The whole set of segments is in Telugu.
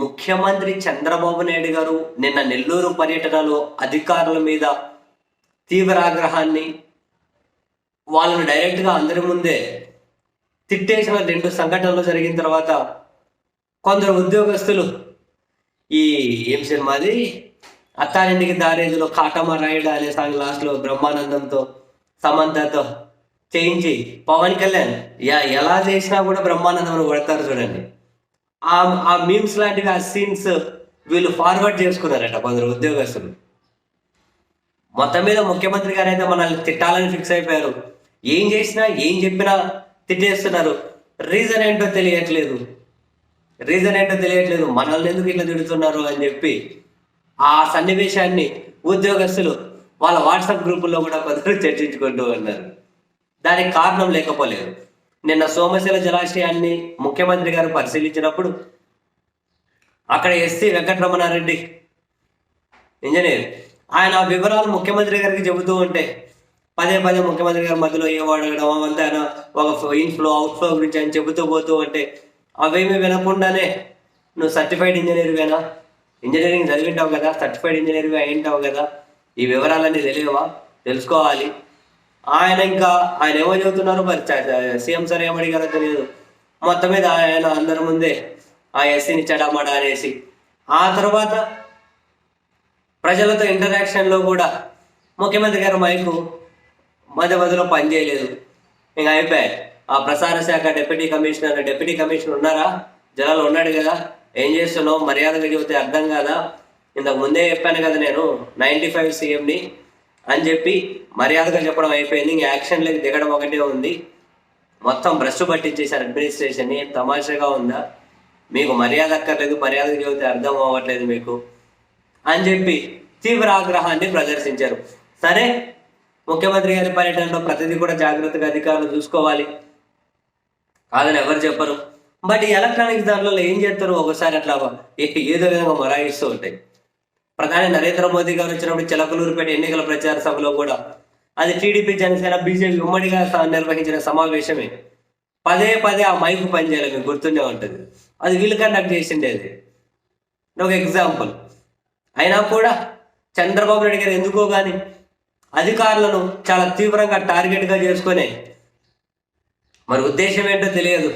ముఖ్యమంత్రి చంద్రబాబు నాయుడు గారు నిన్న నెల్లూరు పర్యటనలో అధికారుల మీద తీవ్ర ఆగ్రహాన్ని వాళ్ళను డైరెక్ట్గా అందరి ముందే తిట్టేసిన రెండు సంఘటనలు జరిగిన తర్వాత కొందరు ఉద్యోగస్తులు ఈ ఏం సినిమాది అత్తారింటికి దారేదిలో కాటమ రాయుడు అనే సాంగ్ లాస్ట్లో బ్రహ్మానందంతో సమంతతో చేయించి పవన్ కళ్యాణ్ యా- ఎలా చేసినా కూడా బ్రహ్మానందం కొడతారు చూడండి. ఆ మీమ్స్ లాంటివి ఆ సీన్స్ వీళ్ళు ఫార్వర్డ్ చేసుకున్నారట కొందరు ఉద్యోగస్తులు. మొత్తం మీద ముఖ్యమంత్రి గారు అయితే మనల్ని తిట్టాలని ఫిక్స్ అయిపోయారు. ఏం చేసినా ఏం చెప్పినా తిట్టేస్తున్నారు. రీజన్ ఏంటో తెలియట్లేదు. రీజన్ ఏంటో తెలియట్లేదు. మనల్ని ఎందుకు ఇట్లా తిడుతున్నారు అని చెప్పి ఆ సన్నివేశాన్ని ఉద్యోగస్తులు వాళ్ళ వాట్సాప్ గ్రూపుల్లో కూడా కొందరు చర్చించుకుంటూ ఉన్నారు. దానికి కారణం లేకపోలేదు. నిన్న సోమశిల జలాశయాన్ని ముఖ్యమంత్రి గారు పరిశీలించినప్పుడు అక్కడ ఎస్సీ వెంకటరమణారెడ్డి ఇంజనీర్ ఆయన ఆ వివరాలు ముఖ్యమంత్రి గారికి చెబుతూ ఉంటే పదే పదే ముఖ్యమంత్రి గారి మధ్యలో ఏ అడగడం అవంతా ఆయన ఒక ఇన్ఫ్లో అవుట్ఫ్లో గురించి అని చెబుతూ పోతూ ఉంటే అవేమి వినకుండానే నువ్వు సర్టిఫైడ్ ఇంజనీర్వేనా ఇంజనీరింగ్ చదివింటావు కదా సర్టిఫైడ్ ఇంజనీర్వి అయింటావు కదా? ఈ వివరాలన్నీ తెలియవా? తెలుసుకోవాలి. ఆయన ఇంకా ఆయన ఏమో చెబుతున్నారు మరి? సీఎం సార్ ఏమడిగారో తెలియదు. మొత్తం మీద ఆయన అందరి ముందే ఆ ఎస్సీని చెడమడ అనేసి ఆ తర్వాత ప్రజలతో ఇంటరాక్షన్లో కూడా ముఖ్యమంత్రి గారు మైకు మధ్య మధ్యలో పనిచేయలేదు ఇంకా అయిపోయాయి. ఆ ప్రసార శాఖ డిప్యూటీ కమిషనర్ డిప్యూటీ కమిషనర్ ఉన్నారా? జనాలు ఉన్నాడు కదా. ఏం చేస్తున్నావు? మర్యాదగా చెబితే అర్థం కాదా? ఇంతకు ముందే చెప్పాను కదా నేను నైంటీ ఫైవ్ సీఎంని అని చెప్పి మర్యాదగా చెప్పడం అయిపోయింది. ఇంక యాక్షన్లోకి దిగడం ఒకటే ఉంది. మొత్తం బ్రష్ పట్టించేశారు అడ్మినిస్ట్రేషన్ని. ఏం తమాషాగా ఉందా? మీకు మర్యాద అక్కర్లేదు. మర్యాద చెబితే అర్థం అవ్వట్లేదు మీకు. అని చెప్పి తీవ్ర ఆగ్రహాన్ని ప్రదర్శించారు. సరే ముఖ్యమంత్రి గారి పర్యటనలో ప్రతిదీ కూడా జాగ్రత్తగా అధికారులు చూసుకోవాలి. కాదని ఎవరు చెప్పరు. బట్ ఈ ఎలక్ట్రానిక్స్ దానిలో ఏం చేస్తారు? ఒకసారి అట్లా ఏదో విధంగా మొరాయిస్తూ ఉంటాయి. ప్రధాని నరేంద్ర మోదీ గారు వచ్చినప్పుడు చిలకలూరుపేట ఎన్నికల ప్రచార సభలో కూడా అది టీడీపీ జనసేన బీజేపీ ఉమ్మడిగా నిర్వహించిన సమావేశమే. పదే పదే ఆ మైకు పనిచేయాలి మీకు గుర్తుండే ఉంటుంది. అది వీళ్ళు కండక్ట్ చేసిండేది ఒక ఎగ్జాంపుల్ అయినా కూడా చంద్రబాబు నాయుడు గారు ఎందుకో కానీ అధికారులను చాలా తీవ్రంగా టార్గెట్గా చేసుకొని మరి ఉద్దేశం ఏంటో తెలియదు.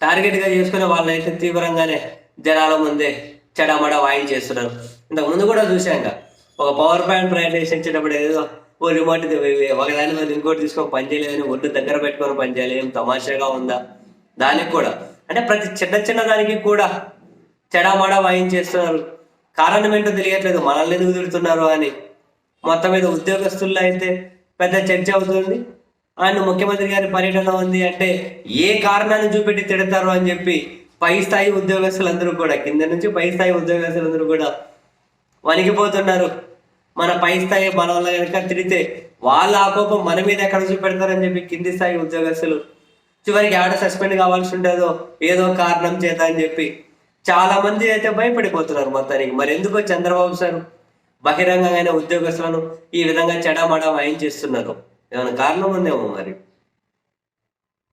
టార్గెట్గా చేసుకుని వాళ్ళైతే తీవ్రంగానే జనాల ముందే చెడమడ వాయించేస్తున్నారు ఇంతకు ముందు కూడా చూసాం ఒక పవర్ పాయింట్ ప్రజెంటేషన్ ఇచ్చేటప్పుడు ఏదో ఓ రిమోట్ ఒకదాని మీద ఇంకోటి తీసుకొని పనిచేయలేదని ఒడ్డు దగ్గర పెట్టుకొని పనిచేయాలి ఏం తమాషాగా ఉందా? దానికి కూడా. అంటే ప్రతి చిన్న చిన్న దానికి కూడా చెడామడ వాయించేస్తున్నారు. కారణం ఏంటో తెలియట్లేదు. మనల్ని ఎందుకు తిడుతున్నారు అని. మొత్తం మీద ఉద్యోగస్తుల్లో అయితే పెద్ద చర్చ అవుతుంది. ఆయన ముఖ్యమంత్రి గారి పర్యటన ఉంది అంటే ఏ కారణాన్ని చూపెట్టి తిడతారు అని చెప్పి పై స్థాయి ఉద్యోగస్తులందరూ కూడా కింద నుంచి పై స్థాయి ఉద్యోగస్తులందరూ కూడా వణిగిపోతున్నారు. మన పై స్థాయి మన కనుక తిరిగితే వాళ్ళ ఆ కోపం మన మీద ఎక్కడ చూపెడతారని చెప్పి కింది స్థాయి ఉద్యోగస్తులు చివరికి ఆడ సస్పెండ్ కావాల్సి ఉంటుందో ఏదో కారణం చేత అని చెప్పి చాలా మంది అయితే భయపడిపోతున్నారు మొత్తానికి. మరి ఎందుకో చంద్రబాబు సార్ బహిరంగమైన ఉద్యోగస్తులను ఈ విధంగా చెడామడా వాయించేస్తున్నారు. ఏమైనా కారణం ఉందేమో మరి?